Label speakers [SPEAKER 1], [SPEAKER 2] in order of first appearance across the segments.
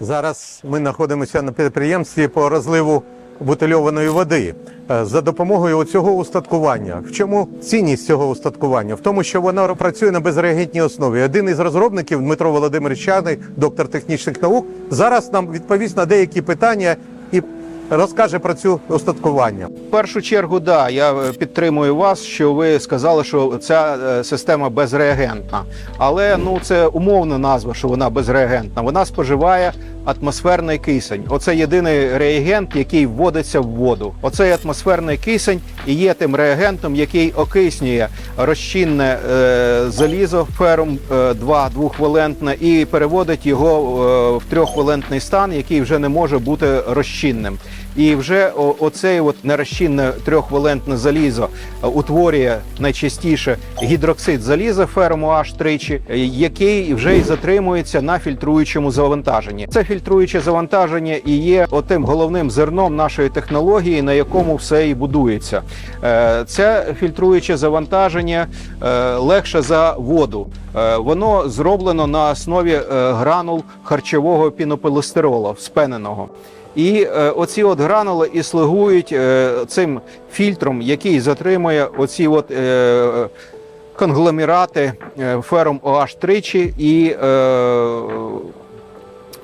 [SPEAKER 1] Зараз ми знаходимося на підприємстві по розливу бутильованої води Е, за допомогою цього устаткування. В чому цінність цього устаткування? В тому, що воно працює на безреагентній основі. Один із розробників Дмитро Володимир Чаний, доктор технічних наук, зараз нам відповість на деякі питання розкаже про цю устаткування.
[SPEAKER 2] В першу чергу, да, я е, підтримую вас, що ви сказали, що ця е, система безреагентна. Але ну це умовна назва, що вона безреагентна. Вона споживає атмосферний кисень. Оце єдиний реагент, який вводиться в воду. Оцей атмосферний кисень і є тим реагентом, який окиснює розчинне е, залізо ферум 2 двохвалентне і переводить його е, в трьохвалентний стан, який вже не може бути розчинним. І вже оцей от нерозчинне трьохвалентне залізо е, утворює найчастіше гідроксид заліза ферму H тричі, е, який вже й затримується на фільтруючому завантаженні. Це фільтруюче завантаження і є отим головним зерном нашої технології, на якому все і будується. Е, Це фільтруюче завантаження е, легше за воду. Е, Воно зроблено на основі гранул харчового пінополістирола вспененого. І оці от гранули і слугують цим фільтром, який затримує оці от конгломерати фером OH тричі і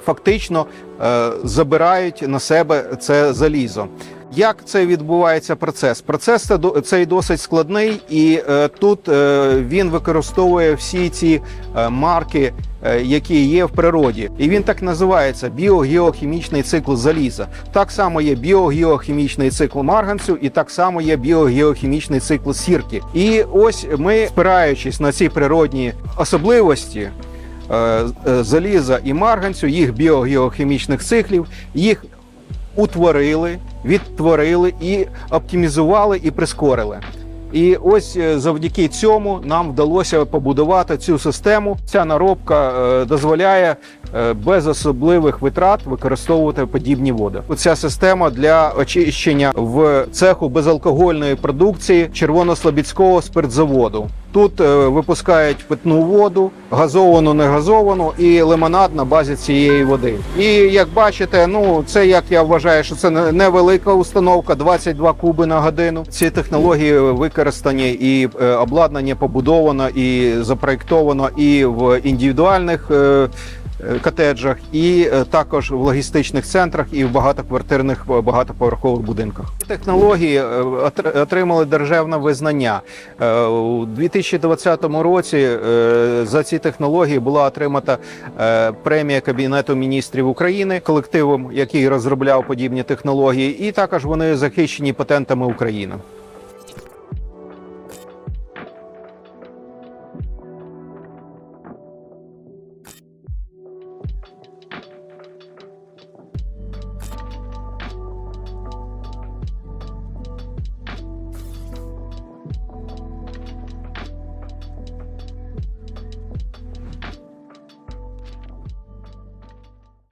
[SPEAKER 2] фактично е, забирають на себе це залізо. Як це відбувається процес? Процес цей досить складний, і е, тут е, він використовує всі ці марки, які є в природі, і він так називається біогеохімічний цикл заліза. Так само є біогеохімічний цикл марганцю, і так само є біогеохімічний цикл сірки. І ось ми, спираючись на ці природні особливості. Е, е, Заліза і марганцю, їх біогеохімічних циклів, їх утворили, відтворили і оптимізували і прискорили. І ось е, завдяки цьому нам вдалося побудувати цю систему. Ця наробка дозволяє без особливих витрат використовувати подібні води. Ця система для очищення в цеху безалкогольної продукції червонослобідського спиртзаводу. Тут е, випускають питну воду, газовану, не газовану і лимонад на базі цієї води. І як бачите, ну це як я вважаю, що це не- невелика установка, 22 куби на годину. Ці технології використані і е, обладнання побудовано і запроєктовано і в індивідуальних. Е, Котеджах і е, також в логістичних центрах і в багатоквартирних е, багатоповерхових будинках. Технології отримали державне визнання у 2020 році. За ці технології була отримана е, премія Кабінету міністрів України колективом, який розробляв подібні технології, і також вони захищені патентами України.